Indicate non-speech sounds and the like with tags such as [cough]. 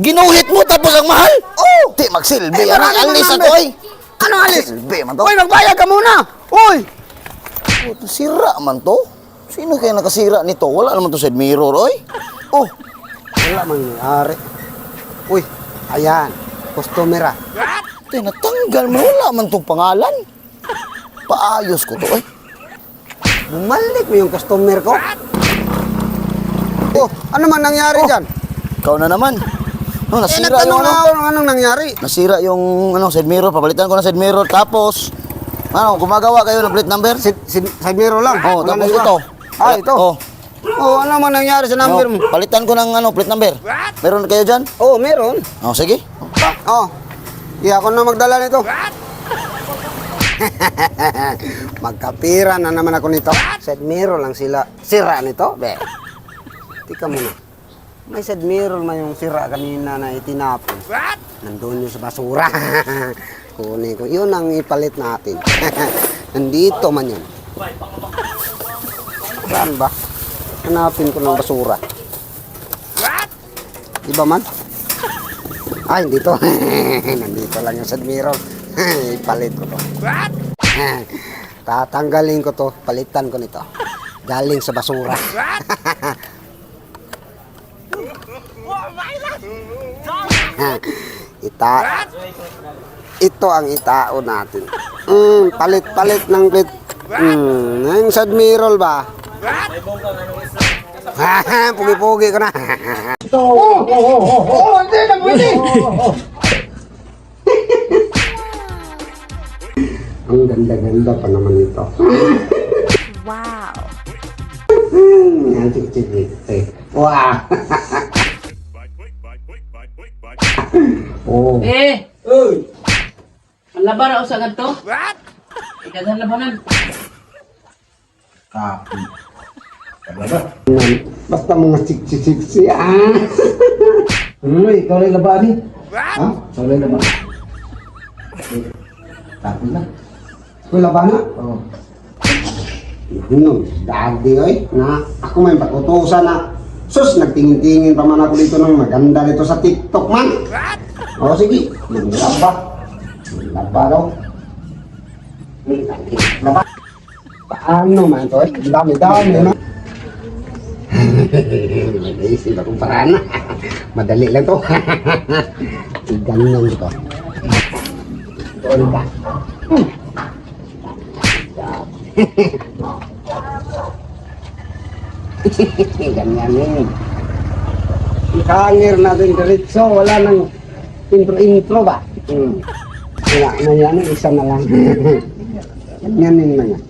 Ginuhit mo tapos ang mahal? Oh! Di magsilbi. Eh, Ano, marami alis mga ako. Ano alis? Silbi man to. Uy, magbayad ka muna! Uy! Oh, Sira man to. Sino kaya nakasira nito? Wala naman to side mirror, oy. Oh! Wala man nangyari. Uy, ayan. Customer ah. Tay, natanggal mo. Wala man tong pangalan. Paayos ko to, oy. Bumalik mo yung customer ko. Oh, ano man nangyari Oh. dyan? Ikaw na naman. No, Eh, nasira nagtanong yung ano. ako anong nangyari. Nasira yung ano, side mirror. Papalitan ko ng side mirror. Tapos, ano, gumagawa kayo ng plate number? Si, si, sa biro lang. Oh, Wala tapos na ito. Ah, ito. Oh. Oh, ano man nangyari sa number Oh, mo? palitan ko ng ano, plate number. Meron kayo dyan? Oh, meron. Oh, sige. Oh. Iya ako na magdala nito. [laughs] Magkapira na naman ako nito. Side mirror lang sila. Sira nito? Be. Tika muna. May side mirror man yung sira kanina na itinapon. Nandun yun sa basura. [laughs] Kunin ko. Yun ang ipalit natin. [laughs] Nandito man yun. Saan ba? Hanapin ko ng basura. Iba man? Ay, dito. [laughs] Nandito lang yung side mirror. Ipalit ko to. Tatanggalin ko to. Palitan ko nito. Galing sa basura. [laughs] Ita. Ito ang itao natin. Mm, palit-palit ng plate. Mm, yung side mirror ba? [laughs] Pugi-pugi ko na. [laughs] Ang ganda-ganda pa naman ito. Wow. Yan, chik-chik-chik. Wow! Oh. Eh! Uy! Ang laban ako sa ganito? What? Ikaw sa labanan. Yan. Basta mga chik-chik-chik ah. Ano, ikaw lang laban eh. Ha? Ikaw lang laban. Tapos na. Wala ba na? Oo. Ano, dadi oy, na ako may patutusan na sus, nagtingin-tingin pa man ako dito ng maganda dito sa TikTok man. O sige, laba. Laba daw. Laba. Paano man to Dami-dami na. [laughs] Naisip akong paraan na. Madali lang to. Ganyan ito. Ito ka. Ganyan yun. Ikangir natin diretso, wala nang Intro-intro ba? Hmm. Wala na yan, isa na lang. [laughs] Ganyanin na yan.